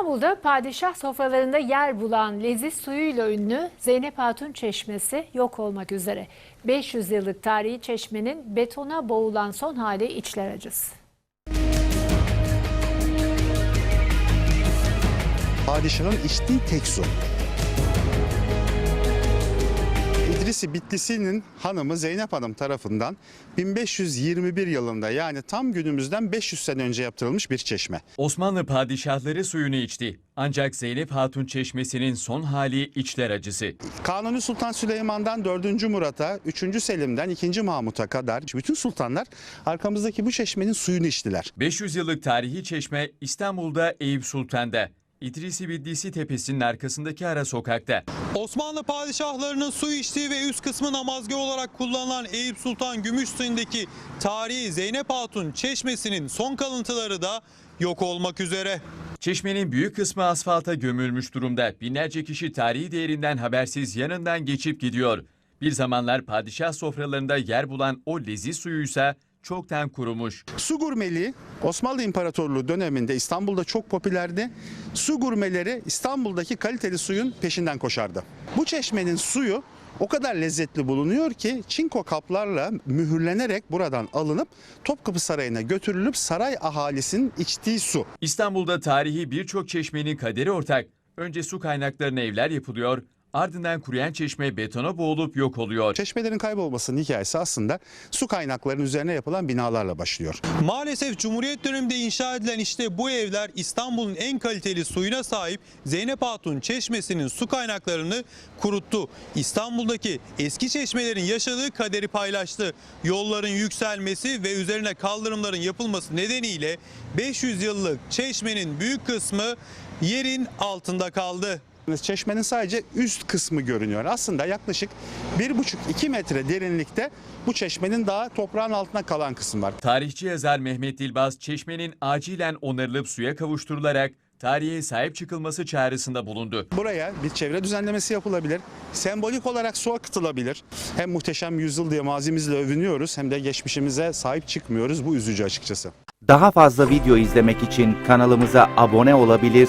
İstanbul'da padişah sofralarında yer bulan leziz suyuyla ünlü Zeynep Hatun Çeşmesi yok olmak üzere. 500 yıllık tarihi çeşmenin betona boğulan son hali içler acısı. Padişahın içtiği tek su. İdrisi Bitlisi'nin hanımı Zeynep Hanım tarafından 1521 yılında yani tam günümüzden 500 sene önce yaptırılmış bir çeşme. Osmanlı padişahları suyunu içti. Ancak Zeynep Hatun Çeşmesi'nin son hali içler acısı. Kanuni Sultan Süleyman'dan 4. Murat'a, 3. Selim'den 2. Mahmut'a kadar bütün sultanlar arkamızdaki bu çeşmenin suyunu içtiler. 500 yıllık tarihi çeşme İstanbul'da Eyüp Sultan'da. İdrisi Biddisi Tepesi'nin arkasındaki ara sokakta. Osmanlı padişahlarının su içtiği ve üst kısmı namazgah olarak kullanılan Eyüp Sultan Gümüşsuyu'ndaki tarihi Zeynep Hatun Çeşmesi'nin son kalıntıları da yok olmak üzere. Çeşmenin büyük kısmı asfalta gömülmüş durumda. Binlerce kişi tarihi değerinden habersiz yanından geçip gidiyor. Bir zamanlar padişah sofralarında yer bulan o leziz suyuysa çoktan kurumuş. Su gurmeliği Osmanlı İmparatorluğu döneminde İstanbul'da çok popülerdi. Su gurmeleri İstanbul'daki kaliteli suyun peşinden koşardı. Bu çeşmenin suyu o kadar lezzetli bulunuyor ki çinko kaplarla mühürlenerek buradan alınıp Topkapı Sarayı'na götürülüp saray ahalisinin içtiği su. İstanbul'da tarihi birçok çeşmenin kaderi ortak. Önce su kaynaklarına evler yapılıyor, ardından kuruyan çeşme betona boğulup yok oluyor. Çeşmelerin kaybolmasının hikayesi aslında su kaynaklarının üzerine yapılan binalarla başlıyor. Maalesef Cumhuriyet döneminde inşa edilen işte bu evler İstanbul'un en kaliteli suyuna sahip Zeynep Hatun Çeşmesi'nin su kaynaklarını kuruttu. İstanbul'daki eski çeşmelerin yaşadığı kaderi paylaştı. Yolların yükselmesi ve üzerine kaldırımların yapılması nedeniyle 500 yıllık çeşmenin büyük kısmı yerin altında kaldı. Çeşmenin sadece üst kısmı görünüyor. Aslında yaklaşık 1,5-2 metre derinlikte bu çeşmenin daha toprağın altına kalan kısım var. Tarihçi yazar Mehmet Dilbaz, çeşmenin acilen onarılıp suya kavuşturularak tarihe sahip çıkılması çağrısında bulundu. Buraya bir çevre düzenlemesi yapılabilir. Sembolik olarak su akıtılabilir. Hem muhteşem yüzyıl diye mazimizle övünüyoruz hem de geçmişimize sahip çıkmıyoruz. Bu üzücü açıkçası. Daha fazla video izlemek için kanalımıza abone olabilir,